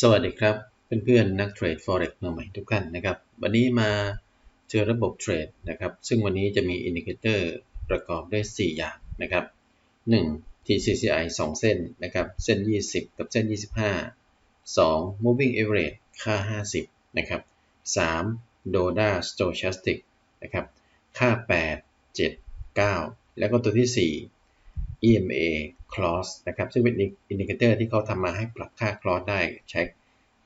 สวัสดีครับ เพื่อนๆนักเทรด Forex มือใหม่ทุกท่านนะครับ วันนี้มาเจอระบบเทรดนะครับ ซึ่งวันนี้จะมีอินดิเคเตอร์ประกอบด้วย 4 อย่างนะครับ 1. TCCI 2 เส้นนะครับ เส้น 20 กับเส้น 25 2. Moving Average ค่า 50 นะครับ 3. DODA Stochastic นะครับ ค่า 8 7 9 แล้วก็ตัวที่ 4 EMA cross นะครับ ซึ่งเป็นอินดิเคเตอร์ที่เขาทำมาให้ปรับค่า cross ได้ใช้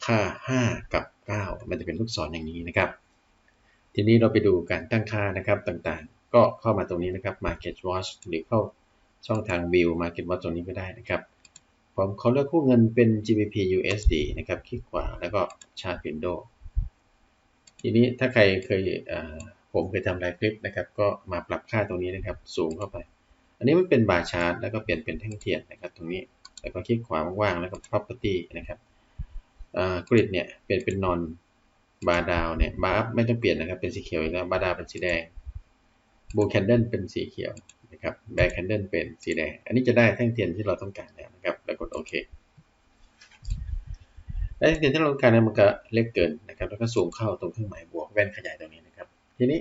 ค่า 5 กับ 9 มันจะเป็นลูกศรอย่างนี้นะครับ ทีนี้เราไปดูการตั้งค่านะครับต่างๆ ก็เข้ามาตรงนี้นะครับ market watch หรือเข้าช่องทาง view market watch ตรงนี้ก็ได้นะครับผมเขาเลือกคู่เงินเป็น GBP USD นะครับ คลิกขวาแล้วก็ชาร์ต window ทีนี้ถ้าใครเคยผมเคยทำไลฟ์คลิปนะครับ ก็มาปรับค่าตรงนี้นะครับ สูงเข้าไป อันนี้มันเป็นบาร์ชาร์ตแล้วก็เปลี่ยนเป็นแท่งเทียนนะครับตรงนี้แล้วก็คลิกขวาว่างๆแล้วก็ property นะครับกริดเนี่ยเปลี่ยนเป็นนอนบาร์ดาวเนี่ยบาร์ไม่ต้องเปลี่ยนนะครับเป็นสีเขียวอีกแล้วบาร์ดาวเป็นสีแดงบูแคนเดิลเป็นสีเขียวนะครับแบร์แคนเดิลเป็นสีแดง อันนี้จะได้แท่งเทียนที่เราต้องการแล้วนะครับแล้วกดโอเคแท่งเทียนที่เราต้องการเนี่ยมันก็เล็กเกินนะครับแล้วก็สูงเข้าตรงเครื่องหมายบวกแว่นขยายตรงนี้นะครับทีนี้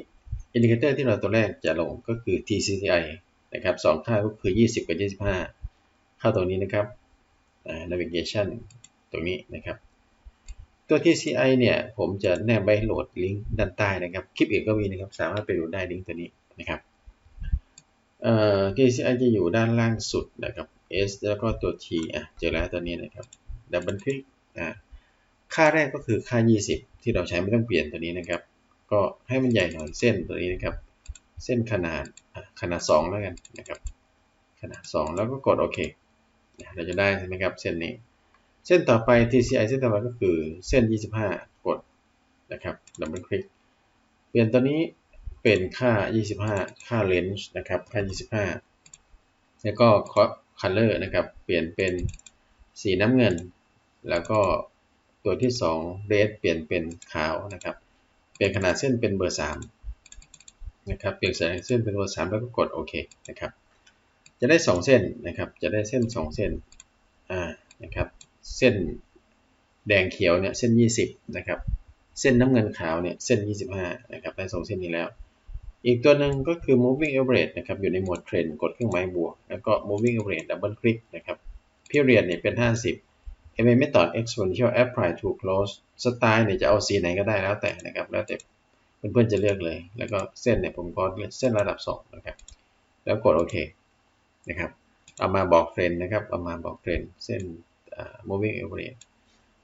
อินดิเคเตอร์ที่เราตัวแรกจะลงก็คือ TCCI นะครับสองค่าก็คือ 20 กับ 25 เข้าตรงนี้นะครับ navigation ตรงนี้นะครับ ตัว TCI เนี่ย ผมจะแนบไว้โหลดลิงก์ด้านใต้นะครับ คลิปอื่นก็มีนะครับ สามารถไปดูได้ลิงก์ตัวนี้นะครับเอ่อ TCI จะอยู่ด้านล่างสุดนะครับ S แล้วก็ตัว T อะ เจอแล้วตัวนี้นะครับ ดับเบิลคลิกอะค่าแรกก็คือค่า 20 ที่เราใช้ไม่ต้องเปลี่ยนตัวนี้นะครับ ก็ให้มันใหญ่หน่อยเส้นตัวนี้นะครับ เส้นขนาดขนาด 2 แล้วกันนะครับขนาด 2 แล้วก็กดโอเคเราจะได้ใช่ไหมครับเส้นนี้ เส้นต่อไป TCI เส้นต่อไปก็คือเส้น 25 กดนะครับดับเบิลคลิกเปลี่ยนตัวนี้เป็นค่า 25 ค่าเลนส์นะครับค่า 25 แล้วก็คัลเลอร์นะครับเปลี่ยนเป็นสีน้ำเงิน แล้วก็ตัวที่2เรดเปลี่ยนเป็นขาวนะครับเปลี่ยนขนาดเส้นเป็นเบอร์ 3 นะครับเปลี่ยนแสงเส้นเป็นเบอร์3แล้วก็กดโอเคนะครับจะได้ 2 เส้นนะครับจะได้เส้น 2 เส้นอ่านะครับเส้นแดงเขียวเนี่ยเส้น 20นะครับเส้นน้ำเงินขาวเนี่ยเส้น 25นะครับได้สองเส้นนี้แล้ว อีกตัวหนึ่งก็คือ moving average นะครับอยู่ในหมวดเทรนกดเครื่องหมายบวก แล้วก็ moving average double click นะครับ period เนี่ยเป็น 50 MA method exponential apply to close สไตล์เนี่ยจะเอาสีไหนก็ได้แล้วแต่นะครับแล้วแต่ เพื่อนๆจะเลือกเลย แล้วก็เส้นเนี่ยผมก็เลือกเส้นระดับ2นะครับ แล้วกดโอเคนะครับ เอามาบอกเทรนนะครับ เอามาบอกเทรนเส้น moving average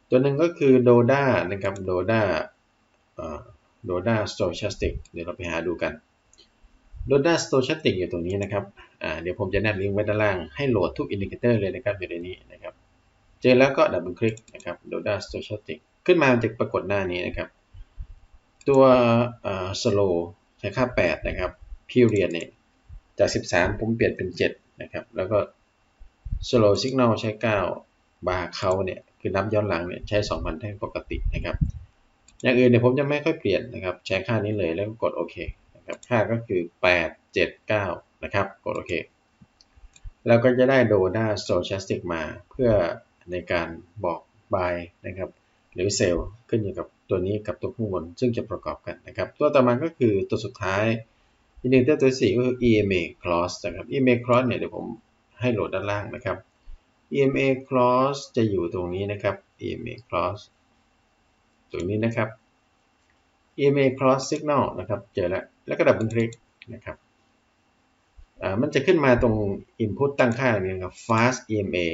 ตัวหนึ่งก็คือ DODA นะครับ DODA DODA stochastic เดี๋ยวเราไปหาดูกัน DODA stochastic อยู่ตรงนี้นะครับ เดี๋ยวผมจะแนบลิงก์ไว้ด้านล่างให้โหลดทุกอินดิเคเตอร์เลยนะครับอยู่ในนี้นะครับ เจอแล้วก็ดับเบิลคลิกนะครับ DODA stochastic ขึ้นมาจะปรากฏหน้านี้นะครับ ตัว slow ใช้ค่า 8 นะครับ period เนี่ยจาก 13 ผมเปลี่ยนเป็น 7 นะครับ แล้วก็ slow signal ใช้ 9 บาร์เขาเนี่ย คือนับย้อนหลังเนี่ยใช้ 2,000แท่งปกตินะครับ อย่างอื่นเนี่ยผมจะไม่ค่อยเปลี่ยนนะครับ ใช้ค่านี้เลยแล้วก็กดโอเคนะครับค่าก็คือ 8 7 9 นะครับ กดโอเค แล้วก็จะได้โดด้าโซช a สติกมาเพื่อในการบอก buy นะครับ หรือเซลล์ขึ้นอยู่กับ ตัวนี้กับตัวข้างบน ซึ่งจะประกอบกันนะครับ ตัวต่อมาก็คือตัวสุดท้ายอีกหนึ่งตัวตัวสี่ก็คือ EMA cross นะครับ EMA cross เนี่ยเดี๋ยวผมให้โหลดด้านล่างนะครับ EMA cross จะอยู่ตรงนี้นะครับ EMA cross ตรงนี้นะครับ EMA cross signal นะครับ เจอแล้ว แล้วก็ดับเบิลคลิกนะครับมันจะขึ้นมาตรง input ตั้งค่าเนี่ยครับ fast EMA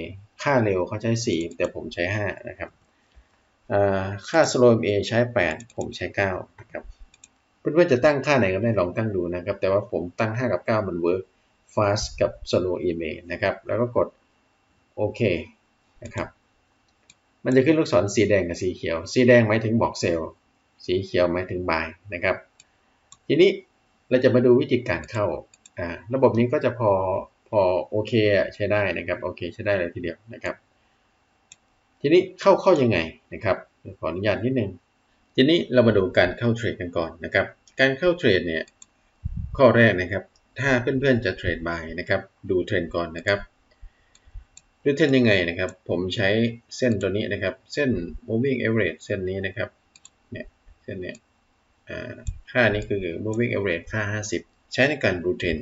ค่าเร็วเขาใช้ 4 แต่ผมใช้ 5 นะครับ ค่า slow EMA ใช้ 8 ผมใช้9นะครับเพื่อนๆจะตั้งค่าไหนก็ได้ลองตั้งดูนะครับ แต่ว่าผมตั้ง 5 กับ 9 มัน work fast กับ slow EMA นะครับ แล้วก็กดโอเคนะครับ มันจะขึ้นลูกศรสีแดงกับสีเขียว สีแดงหมายถึงบอกเซลล์ สีเขียวหมายถึงบายนะครับ ทีนี้เราจะมาดูวิธีการเข้า ระบบนี้ก็จะพอพอโอเคใช้ได้นะครับ โอเคใช้ได้เลยทีเดียวนะครับ ทีนี้เข้าเข้ายังไงนะครับขออนุญาตนิดนึงทีนี้เรามาดูการเข้าเทรดกันก่อนนะครับ การเข้าเทรดเนี่ยข้อแรกนะครับ ถ้าเพื่อนๆจะเทรดบายนะครับ ดูเทรนก่อนนะครับ ดูเทรนยังไงนะครับ ผมใช้เส้นตัวนี้นะครับ เส้น moving average เส้นนี้นะครับเนี่ยเส้นเนี้ยค่านี้คือ moving average ค่า 50 ใช้ในการดูเทรน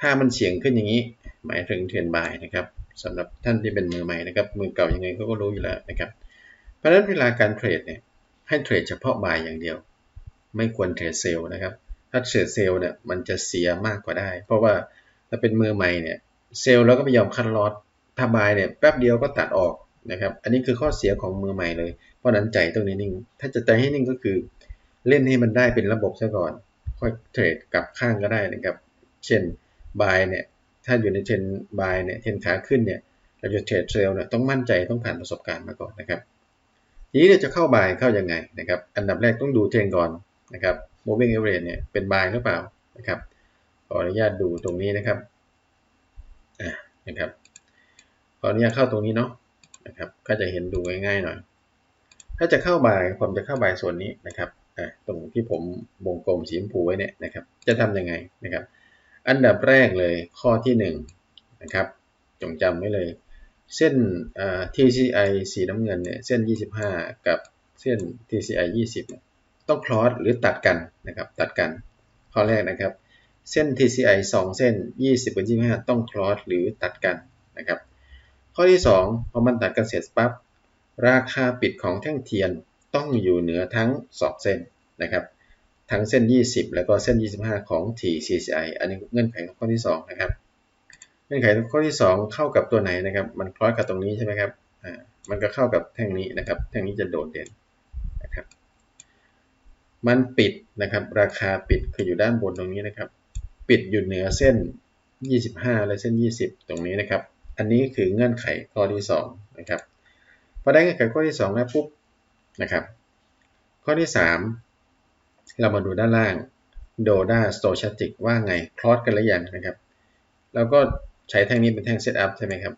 ถ้ามันเฉียงขึ้นอย่างนี้ หมายถึงเทรนบายนะครับ สำหรับท่านที่เป็นมือใหม่นะครับ มือเก่ายังไงเขาก็รู้อยู่แล้วนะครับ เพราะฉะนั้นเวลาการเทรดเนี่ยให้เทรดเฉพาะบายอย่างเดียว ไม่ควรเทรดเซลล์นะครับ ถ้าเทรดเซลล์เนี่ยมันจะเสียมากกว่าได้ เพราะว่าถ้าเป็นมือใหม่เนี่ยเซลล์เราก็ไม่ยอมคัดลอตถ้าบายเนี่ยแป๊บเดียวก็ตัดออกนะครับ อันนี้คือข้อเสียของมือใหม่เลย เพราะนั้นใจต้องนิ่ง ถ้าจะใจให้นิ่งก็คือเล่นให้มันได้เป็นระบบซะก่อน ค่อยเทรดกลับข้างก็ได้นะครับ เช่นบายเนี่ย ถ้าอยู่ในเทรนบายเนี่ยเทรนขาขึ้นเนี่ยเราจะเทรดเซลล์เนี่ยต้องมั่นใจต้องผ่านประสบการณ์มาก่อนนะครับทีนี้เราจะเข้าบายเข้ายังไงนะครับ อันดับแรกต้องดูเทรนก่อนนะครับ moving average เนี่ยเป็นบายหรือเปล่านะครับขออนุญาตดูตรงนี้นะครับอ่านะครับขออนุญาตเข้าตรงนี้เนาะนะครับ ก็จะเห็นดูง่ายๆหน่อย ถ้าจะเข้าบายผมจะเข้าบายส่วนนี้นะครับอ่าตรงที่ผมวงกลมสีชมพูไว้เนี่ยนะครับ จะทำยังไงนะครับ อันดับแรกเลยข้อที่1นนะครับจงจำไว้เลย เส้น TCI สีน้ำเงินเนี่ยเส้น 25 กับเส้น TCI 20 ต้องคลอสหรือตัดกันนะครับตัดกัน ข้อแรกนะครับ เส้น TCI 2 เส้น 20กับ25 ต้องคลอสหรือตัดกันนะครับข้อที่ 2 พอมันตัดกันเสร็จปั๊บราคาปิดของแท่งเทียนต้องอยู่เหนือทั้ง 2 เส้นนะครับ ทั้งเส้น 20 แล้วก็เส้น 25 ของ TCCI อันนี้เงื่อนไขข้อที่ 2 นะครับ เงื่อนไขข้อที่ 2 เข้ากับตัวไหนนะครับ มันคล้อยกับตรงนี้ใช่ไหมครับ อ่า มันก็เข้ากับแท่งนี้นะครับ แท่งนี้จะโดดเด่นนะครับ มันปิดนะครับ ราคาปิดคืออยู่ด้านบนตรงนี้นะครับ ปิดอยู่เหนือเส้น 25 และเส้น 20 ตรงนี้นะครับ อันนี้คือเงื่อนไขข้อที่2นะครับ พอได้เงื่อนไขข้อที่2แล้วปุ๊บนะครับ ข้อที่ 3 เรามาดูด้านล่าง Doda Stochastic ว่าไง คลอสกันหรือยังนะครับแล้วก็ใช้แท่งนี้เป็นแท่งเซตอัพใช่ไหมครับ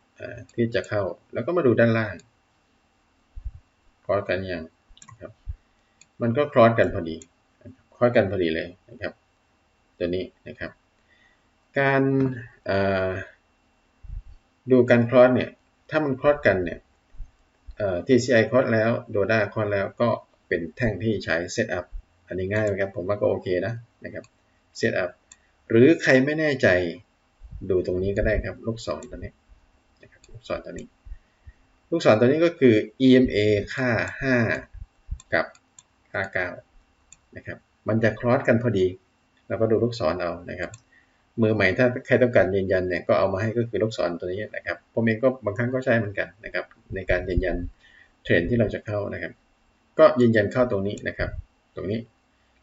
ที่จะเข้า แล้วก็มาดูด้านล่าง คลอสกันยังครับ มันก็คลอสกันพอดี คลอสกันพอดีเลยนะครับ ตัวนี้นะครับ การดูการคลอสเนี่ย ถ้ามันคลอสกันเนี่ย TCI คลอสแล้ว Doda คลอสแล้วก็เป็นแท่งที่ใช้เซต อันนี้ง่ายไหมครับ ผมว่าก็โอเคนะนะครับเซตอัพหรือใครไม่แน่ใจดูตรงนี้ก็ได้ครับ ลูกศรตัวนี้นะครับลูกศรตัวนี้ ลูกศรตัวนี้ก็คือ EMA ค่า 5 กับค่า 9 นะครับ มันจะคลอสกันพอดีเราก็ดูลูกศรเอานะครับ มือใหม่ถ้าใครต้องการยืนยันเนี่ยก็เอามาให้ก็คือลูกศรตัวนี้นะครับผมเองก็บางครั้งก็ใช้เหมือนกันนะครับ ในการยืนยันเทรนที่เราจะเข้านะครับ ก็ยืนยันเข้าตรงนี้นะครับ ตรงนี้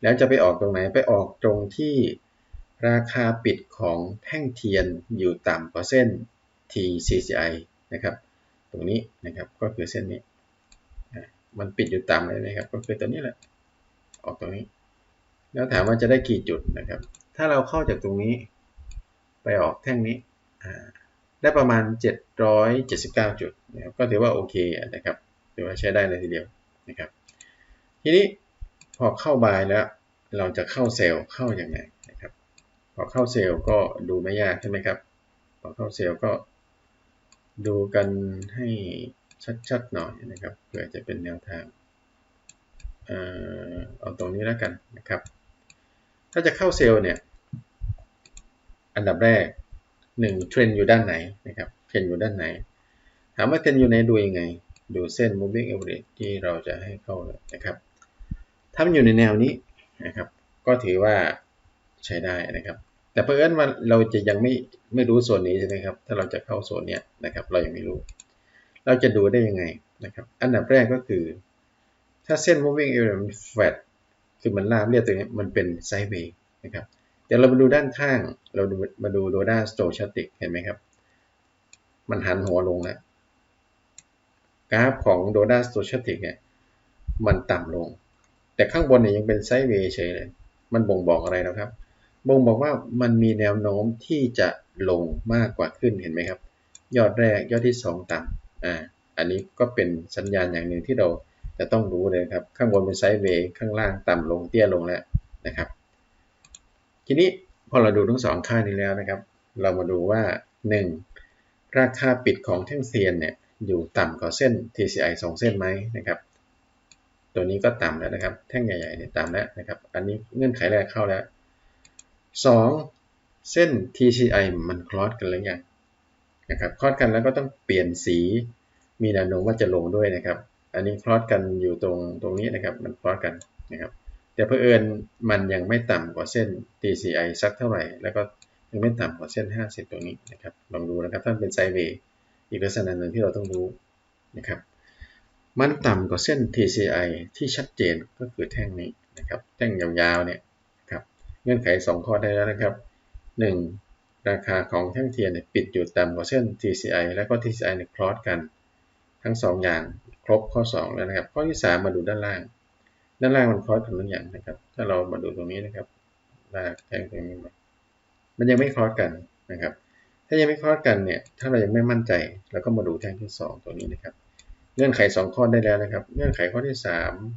แล้วจะไปออกตรงไหนไปออกตรงที่ราคาปิดของแท่งเทียนอยู่ต่ำกว่าเส้น TCCI นะครับ ตรงนี้นะครับก็คือเส้นนี้ มันปิดอยู่ต่ำเลยนะครับ ก็คือตัวนี้แหละ ออกตรงนี้ แล้วถามว่าจะได้กี่จุดนะครับ ถ้าเราเข้าจากตรงนี้ ไปออกแท่งนี้ ได้ประมาณ 779 จุดนะครับ ก็ถือว่าโอเคนะครับ ถือว่าใช้ได้เลยทีเดียวนะครับ ทีนี้ พอเข้าบายแล้ว เราจะเข้าเซลล์เข้าอย่างไงนะครับ พอเข้าเซลล์ก็ดูไม่ยากใช่ไหมครับ พอเข้าเซลล์ก็ดูกันให้ชัดๆหน่อยนะครับเพื่อจะเป็นแนวทางเอาตรงนี้แล้วกันนะครับ ถ้าจะเข้าเซลล์เนี่ย อันดับแรก1เทรนอยู่ด้านไหนนะครับ เทรนอยู่ด้านไหน ถามว่าเทรนอยู่ในดูยังไง ดูเส้น moving average ที่เราจะให้เข้านะครับ ถ้ามันอยู่ในแนวนี้นะครับ ก็ถือว่าใช้ได้นะครับ แต่เพราะฉะนั้นว่าเราจะยังไม่ไม่รู้ส่วนนี้ใช่ไหมครับ ถ้าเราจะเข้าส่วนนี้นะครับ เรายังไม่รู้ เราจะดูได้ยังไงนะครับ อันดับแรกก็คือ ถ้าเส้น moving average มัน flat คือมันราบเรียบตรงนี้มันเป็น sideways นะครับเดี๋ยวเรามาดูด้านข้าง เราดูมาดูโดด้าสโตชัติกเห็นไหมครับ มันหันหัวลงแล้วกราฟของโดด้าสโตชัติกเนี่ย มันต่ำลง แต่ข้างบนเนี่ยยังเป็นไซด์เวย์เฉยเลย มันบ่งบอกอะไรนะครับ บ่งบอกว่ามันมีแนวโน้มที่จะลงมากกว่าขึ้นเห็นไหมครับ ยอดแรกยอดที่ 2 ต่ำอ่าอันนี้ก็เป็นสัญญาณอย่างหนึ่งที่เราจะต้องรู้เลยครับ ข้างบนเป็นไซด์เวย์ข้างล่างต่ำลงเตี้ยลงแล้วนะครับ ทีนี้พอเราดูทั้งสองค่านี้แล้วนะครับ เรามาดูว่า 1. ราคาปิดของแท่งเทียนเนี่ยอยู่ต่ำกว่าเส้น TCI 2 เส้นไหมนะครับ ตัวนี้ก็ต่ำแล้วนะครับ แท่งใหญ่ๆเนี่ยต่ำแล้วนะครับ อันนี้เงื่อนไขแรกเข้าแล้ว 2. เส้น TCI มันคลอสกันหรือยังนะครับคลอสกันแล้วก็ต้องเปลี่ยนสีมีแนวโน้มว่าจะลงด้วยนะครับ อันนี้คลอสกันอยู่ตรงตรงนี้นะครับ มันคลอสกันนะครับ แต่เพื่อเอิญมันยังไม่ต่ำกว่าเส้น TCI สักเท่าไหร่ แล้วก็ยังไม่ต่ำกว่าเส้น 50 ตรงนี้นะครับ ลองดูนะครับถ้าเป็นไซเวย์อีกลักษณะหนึ่งที่เราต้องรู้นะครับ มันต่ำกว่าเส้น TCI ที่ชัดเจนก็คือแท่งนี้นะครับ แท่งยาวๆเนี่ยครับ เงื่อนไข 2 ข้อได้แล้วนะครับ 1. ราคาของแท่งเทียนปิดอยู่ต่ำกว่าเส้น TCI แล้วก็ TCI เนี่ยคลอสกัน ทั้ง 2 อย่างครบข้อ 2 แล้วนะครับ ข้อที่ 3 มาดูด้านล่าง ด้านล่างมันคลอสกันทุกอย่างนะครับ ถ้าเรามาดูตรงนี้นะครับลากแท่งตรงนี้มามันยังไม่คลอสกันนะครับ ถ้ายังไม่คลอสกันเนี่ย ถ้าเรายังไม่มั่นใจ เราก็มาดูแท่งที่ 2 ตัวนี้นะครับ เงื่อนไข 2 ข้อได้แล้วนะครับ เงื่อนไขข้อที่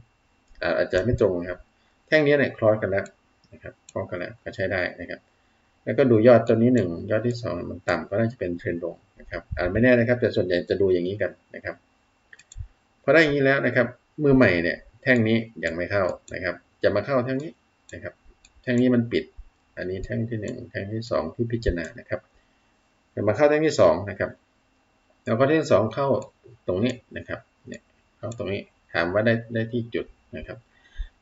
3อาอาจจะไม่ตรงนะครับ แท่งนี้เนี่ยคลอสกันแล้วนะครับคลอสกันแล้วก็ใช้ได้นะครับ แล้วก็ดูยอดตัวนี้ 1 ยอดที่ 2 มันต่ำก็น่าจะเป็นเทรนด์ลงนะครับอ่าไม่แน่นะครับแต่ส่วนใหญ่จะดูอย่างนี้กันนะครับพอได้อย่างนี้แล้วนะครับ มือใหม่เนี่ยแท่งนี้ยังไม่เข้านะครับ จะมาเข้าแท่งนี้นะครับ แท่งนี้มันปิด อันนี้แท่งที่ 1 แท่งที่ 2 ที่พิจารณานะครับจะมาเข้าแท่งที่2นะครับ แล้วก็แท่งที่2เข้าตรงนี้นะครับเนี่ยเข้าตรงนี้ถามว่าได้ได้ที่จุดนะครับ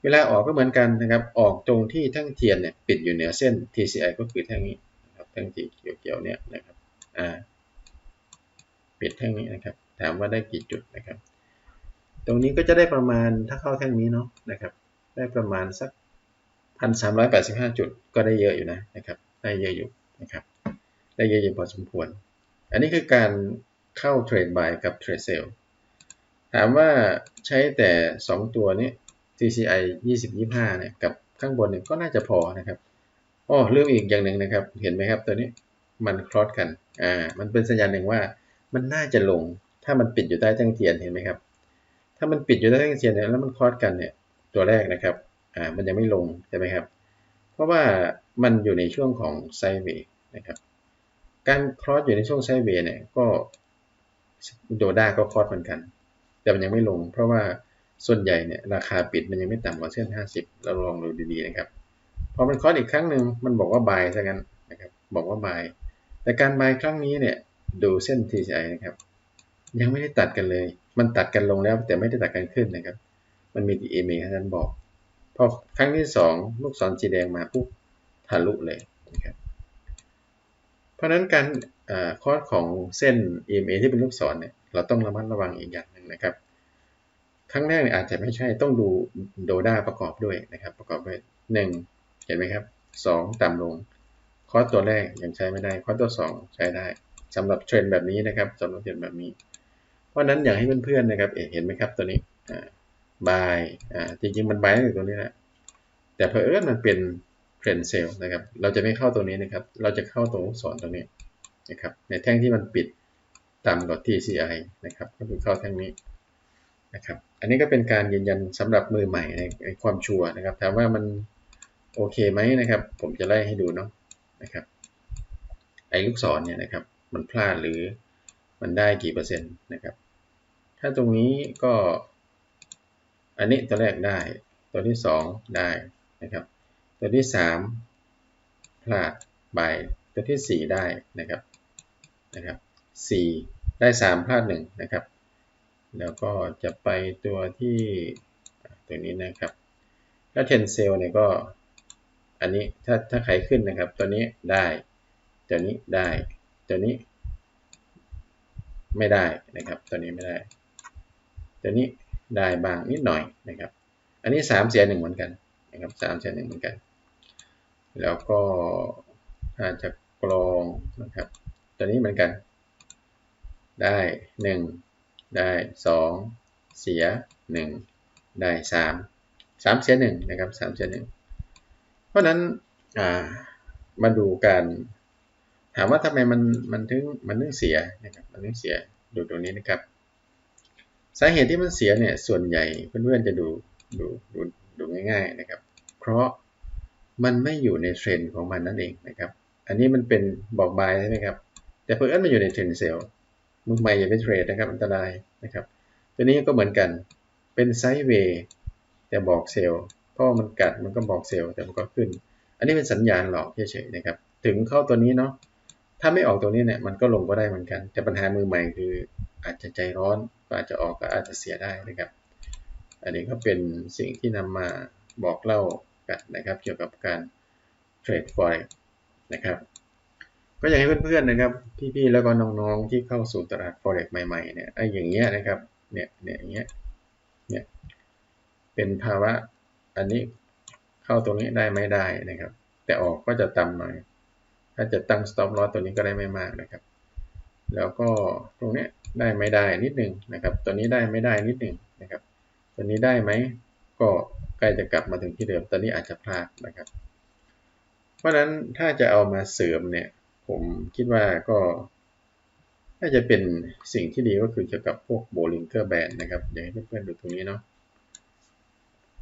เวลาออกก็เหมือนกันนะครับ ออกตรงที่แท่งเทียนเนี่ยปิดอยู่เหนือเส้น TCI ก็คือแท่งนี้นะครับแท่งสีเขียวๆเนี่ยนะครับอ่าปิดแท่งนี้นะครับ ถามว่าได้กี่จุดนะครับ ตรงนี้ก็จะได้ประมาณถ้าเข้าแท่งนี้เนาะนะครับ ได้ประมาณสักพันสามร้อยแปดสิบห้าจุดก็ได้เยอะอยู่นะนะครับ ได้เยอะอยู่นะครับ ได้เยอะอยู่พอสมควร อันนี้คือการ เข้าเทรดบายกับเทรดเซลถามว่าใช้แต่ 2 ตัวนี้ TCI 20 25เนี่ยกับข้างบนเนี่ยก็น่าจะพอนะครับอ๋อเรื่องอีกอย่างหนึ่งนะครับ เห็นไหมครับตัวนี้มันคลอสกัน อ่า มันเป็นสัญญาณหนึ่งว่ามันน่าจะลง ถ้ามันปิดอยู่ใต้แท่งเทียนเห็นไหมครับ ถ้ามันปิดอยู่ใต้แท่งเทียนเนี่ยแล้วมันคลอสกันเนี่ยตัวแรกนะครับ อ่า มันยังไม่ลงใช่ไหมครับ เพราะว่ามันอยู่ในช่วงของไซเวย์นะครับ การคลอสอยู่ในช่วงไซเวย์เนี่ยก็ โดด้าก็คลอสเหมือนกัน แต่มันยังไม่ลง เพราะว่าส่วนใหญ่เนี่ยราคาปิดมันยังไม่ต่ำกว่าเส้น 50 เราลองดูดีๆนะครับ พอมันคลอสอีกครั้งหนึ่งมันบอกว่าบายซะงั้นนะครับ บอกว่าบาย แต่การบายครั้งนี้เนี่ยดูเส้น TCI นะครับ ยังไม่ได้ตัดกันเลย มันตัดกันลงแล้วแต่ไม่ได้ตัดกันขึ้นนะครับ มันมี EMA ท่านบอก พอครั้งที่ 2 ลูกศรสีแดงมาปุ๊บทะลุเลยนะครับ ราะนั้นการคอร์สของเส้น EMA ที่เป็นลูกศรเนี่ยเราต้องระมัดระวังอีกอย่างหนึ่งนะครับครั้งแรกเนี่ยอาจจะไม่ใช่ต้องดูโดด้าประกอบด้วยนะครับ ประกอบด้วย1เห็นไหมครับ2ต่ำลงคอร์สตัวแรกยังใช้ไม่ได้คอร์สตัว2ใช้ได้สำหรับเทรนแบบนี้นะครับสำหรับเทรนแบบนี้ เพราะนั้นอยากให้เพื่อนๆนะครับเห็นไหมครับตัวนี้บายจริงๆมันบายตั้งแต่ตัวนี้แหละแต่เพอเอิญมันเป็น เทรนเซลนะครับ เราจะไม่เข้าตัวนี้นะครับ เราจะเข้าตรงลูกศรตรงนี้นะครับ ในแท่งที่มันปิดต่ำกว่า TCI นะครับ ก็คือเข้าแท่งนี้นะครับ อันนี้ก็เป็นการยืนยันสำหรับมือใหม่ในในความชัวร์นะครับ ถามว่ามันโอเคไหมนะครับ ผมจะไล่ให้ดูเนาะนะครับ ไอ้ลูกศรเนี่ยนะครับ มันพลาดหรือมันได้กี่เปอร์เซ็นต์นะครับ ถ้าตรงนี้ก็ อันนี้ตัวแรกได้ ตัวที่ 2 ได้นะครับ ตัวที่ 3 พลาดบายตัวที่ 4 ได้นะครับนะครับ 4 ได้ 3 พลาด 1 นะครับ แล้วก็จะไปตัวที่ตัวนี้นะครับถ้าเทนเซลเนี่ยก็อันนี้ถ้าถ้าใครขึ้นนะครับ ตัวนี้ได้ ตัวนี้ได้ ตัวนี้ ไม่ได้นะครับ ตัวนี้ไม่ได้ ตัวนี้ได้บางนิดหน่อยนะครับ อันนี้ 3 เสีย1เหมือนกันนะครับ3เสีย1เหมือนกัน แล้วก็ถ้าจะกรองนะครับ ตัวนี้เหมือนกัน ได้ 1 ได้ 2 เสีย 1 ได้ 3 3 เสีย1นะครับ3เสีย1เพราะนั้นมาดูการถามว่าทำไมมันมันถึงมันถึงเสียนะครับมันถึงเสียดูตรงนี้นะครับ สาเหตุที่มันเสียเนี่ยส่วนใหญ่เพื่อนๆจะดูดูดูดูง่ายๆนะครับ เพราะ มันไม่อยู่ในเทรนด์ของมันนั่นเองนะครับ อันนี้มันเป็นบอกบายใช่ไหมครับ แต่เพิ่นมันอยู่ในเทรนด์เซลล์มือใหม่อย่าไปเทรดนะครับอันตรายนะครับ ตัวนี้ก็เหมือนกัน เป็นไซด์เวย์แต่บอกเซลล์เพราะมันกัดมันก็บอกเซลล์แต่มันก็ขึ้น อันนี้เป็นสัญญาณหลอกเฉยๆนะครับ ถึงเข้าตัวนี้เนาะ ถ้าไม่ออกตัวนี้เนี่ยมันก็ลงก็ได้เหมือนกัน แต่ปัญหามือใหม่คืออาจจะใจร้อนอาจจะออกก็อาจจะเสียได้นะครับ อันนี้ก็เป็นสิ่งที่นำมาบอกเล่า กันนะครับ เกี่ยวกับการเทรดฟอยนะครับ ก็อยากให้เพื่อนๆนะครับ พี่ๆแล้วก็น้องๆที่เข้าสู่ตลาด forex ใหม่ๆเนี่ยไอ้อย่างเงี้ยนะครับ เนี่ยเนี่ยอย่างเงี้ยเนี่ยเป็นภาวะอันนี้เข้าตรงนี้ได้ไม่ได้นะครับ แต่ออกก็จะต่ำหน่อย ถ้าจะตั้ง stop loss ตัวนี้ก็ได้ไม่มากนะครับ แล้วก็ตรงนี้ได้ไม่ได้นิดหนึ่งนะครับ ตัวนี้ได้ไม่ได้นิดหนึ่งนะครับ ตัวนี้ได้ไหมก็ ล้จะกลับมาถึงที่เดิม ตอนนี้อาจจะพลาดนะครับ เพราะนั้นถ้าจะเอามาเสริมเนี่ย ผมคิดว่าก็น่าจะเป็นสิ่งที่ดีก็คือเกี่ยวกับพวกโบลิงเกอร์แบนนะครับเดี๋ยวให้เพื่อนๆดูตรงนี้เนาะ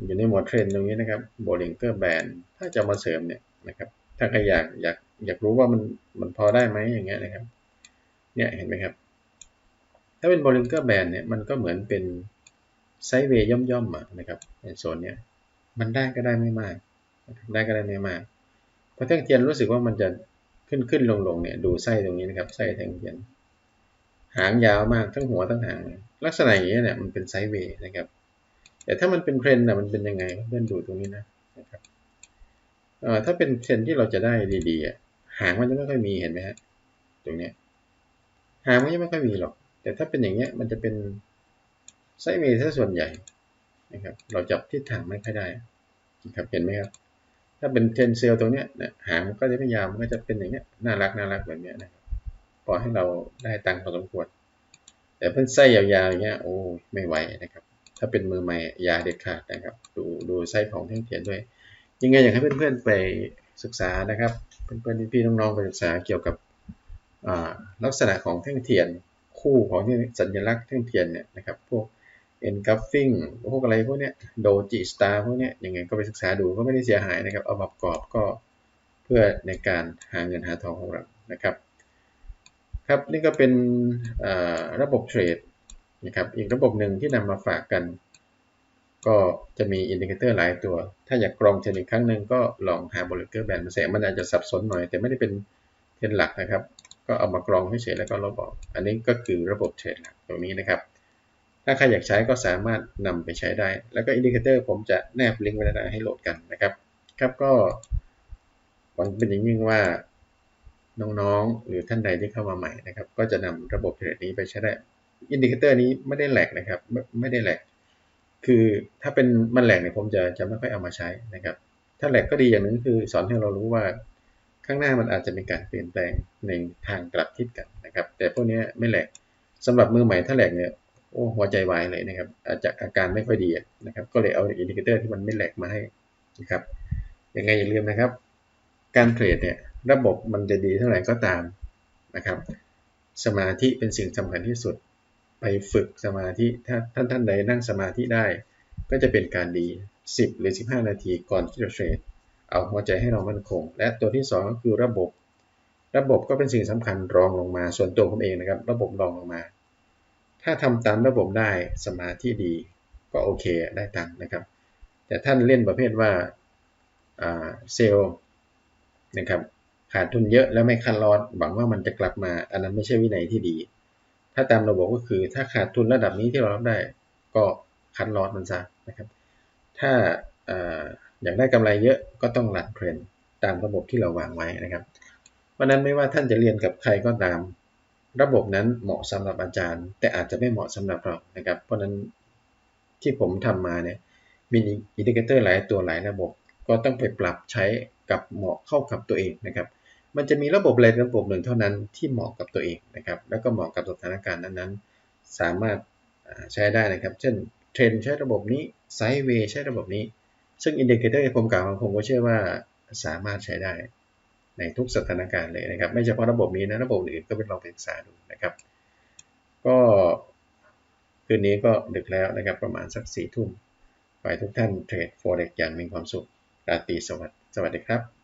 อยู่ในหมวดเทรนตรงนี้นะครับโบลิงเกอร์แบนถ้าจะมาเสริมเนี่ยนะครับ ถ้าใครอยากอยากอยากรู้ว่ามันมันพอได้ไหมอย่างเงี้ยนะครับ เนี่ยเห็นไหมครับ ถ้าเป็นโบลิงเกอร์แบนเนี่ยมันก็เหมือนเป็นไซด์เวย์ย่อมๆนะครับในโซนเนี้ย มันได้ก็ได้ไม่มากได้ก็ได้ไม่มากพอแท่งเทียนรู้สึกว่ามันจะขึ้นขึ้นลงลงเนี่ยดูไส้ตรงนี้นะครับไส้แท่งเทียน หางยาวมากทั้งหัวทั้งหางลักษณะอย่างนี้เนี่ยมันเป็นไซด์เวย์นะครับ แต่ถ้ามันเป็นเทรนด์นะมันเป็นยังไงเพื่อนดูตรงนี้นะนะครับเอ่อถ้าเป็นเทรนที่เราจะได้ดีๆหางมันจะไม่ค่อยมีเห็นไหมฮะตรงเนี้ยหางมันจะไม่ค่อยมีหรอก แต่ถ้าเป็นอย่างเงี้ยมันจะเป็นไซด์เวย์ซะส่วนใหญ่ นะครับ เราจับทิศทางไม่ค่อยได้นะครับเห็นไหมครับ ถ้าเป็นเทนเซลตรงเนี้ยหางมันก็จะไม่ยาวมันก็จะเป็นอย่างเงี้ยน่ารักน่ารักแบบเนี้ยนะครับพอให้เราได้ตังค์พอสมควร แต่เพิ่นไส้ยาวๆอย่างเงี้ยโอ้ไม่ไหวนะครับ ถ้าเป็นมือใหม่ยาเด็ดขาดนะครับ ดูดูไส้ของแท่งเทียนด้วย ยังไงอยากให้เพื่อนๆไปศึกษานะครับเพื่อนๆพี่ๆน้องๆไปศึกษาเกี่ยวกับลักษณะของแท่งเทียนคู่ของสัญลักษณ์แท่งเทียนเนี่ยนะครับพวก engulfing พวกอะไรพวกเนี้ยโดจิสตาร์พวกเนี้ยยังไงก็ไปศึกษาดูก็ไม่ได้เสียหายนะครับ เอามาประกอบก็เพื่อในการหาเงินหาทองของเรานะครับครับนี่ก็เป็นระบบเทรดนะครับอีกระบบหนึ่งที่นำมาฝากกัน ก็จะมีอินดิเคเตอร์หลายตัว ถ้าอยากกรองเทรนอีกครั้งหนึ่งก็ลองหาบริเกอร์แบนมาใส่มันอาจจะสับสนหน่อย แต่ไม่ได้เป็นเทรนหลักนะครับ ก็เอามากรองให้เฉยแล้วก็ลบออก อันนี้ก็คือระบบเทรดหลักตรงนี้นะครับ ถ้าใครอยากใช้ก็สามารถนำไปใช้ได้ แล้วก็อินดิเคเตอร์ผมจะแนบลิงก์ไว้ได้ให้โหลดกันนะครับ ครับก็หวังเป็นอย่างยิ่งว่าน้องๆ หรือท่านใดที่เข้ามาใหม่นะครับ ก็จะนำระบบเทรดนี้ไปใช้ได้ อินดิเคเตอร์นี้ไม่ได้แหลกนะครับ ไม่ไม่ได้แหลก คือถ้าเป็นมันแหลกเนี่ยผมจะจะไม่ค่อยเอามาใช้นะครับ ถ้าแหลกก็ดีอย่างนึงคือสอนให้เรารู้ว่าข้างหน้ามันอาจจะมีการเปลี่ยนแปลงในทางกลับทิศกันนะครับ แต่พวกนี้ไม่แหลกสำหรับมือใหม่ถ้าแหลกเนี่ย โอ้หัวใจวายเลยนะครับอาจจะอาการไม่ค่อยดีนะครับ ก็เลยเอาอินดิเคเตอร์ที่มันไม่แหลกมาให้นะครับยังไงอย่าลืมนะครับ การเทรดเนี่ยระบบมันจะดีเท่าไหร่ก็ตามนะครับ สมาธิเป็นสิ่งสำคัญที่สุด ไปฝึกสมาธิถ้าท่านท่านใดนั่งสมาธิได้ ก็จะเป็นการดี 10 หรือ 15 นาทีก่อนที่จะเทรดเอาหัวใจให้เรามั่นคง และตัวที่ 2 ก็คือระบบ ระบบก็เป็นสิ่งสำคัญรองลงมาส่วนตัวผมเองนะครับ ระบบรองลงมา ถ้าทำตามระบบได้สมาธิดีก็โอเคได้ตังค์นะครับ แต่ท่านเล่นประเภทว่าเซลล์นะครับขาดทุนเยอะแล้วไม่คันลอดหวังว่ามันจะกลับมา อันนั้นไม่ใช่วินัยที่ดี ถ้าตามระบบก็คือถ้าขาดทุนระดับนี้ที่เรารับได้ ก็คันลอดมันซะนะครับ ถ้าอยากได้กำไรเยอะก็ต้องหลัดเทรนตามระบบที่เราวางไว้นะครับ เพราะนั้นไม่ว่าท่านจะเรียนกับใครก็ตาม ระบบนั้นเหมาะสำหรับอาจารย์ แต่อาจจะไม่เหมาะสำหรับเรานะครับ เพราะนั้นที่ผมทำมาเนี่ยมีอินดิเคเตอร์หลายตัวหลายระบบ ก็ต้องไปปรับใช้กับเหมาะเข้ากับตัวเองนะครับ มันจะมีระบบอะไรระบบหนึ่งเท่านั้นที่เหมาะกับตัวเองนะครับ แล้วก็เหมาะกับสถานการณ์นั้นๆ สามารถใช้ได้นะครับ เช่นเทรนใช้ระบบนี้ไซด์เวย์ใช้ระบบนี้ ซึ่งอินดิเคเตอร์ผมกล่าวผมก็เชื่อว่าสามารถใช้ได้ ในทุกสถานการณ์เลยนะครับ ไม่เฉพาะระบบนี้นะระบบอื่นก็ไปลองศึกษาดูนะครับ ก็คืนนี้ก็ดึกแล้วนะครับ ประมาณสักสี่ทุ่มขอให้ทุกท่านเทรดโฟเร็กอย่างมีความสุขราตรีสวัสดิ์สวัสดีครับ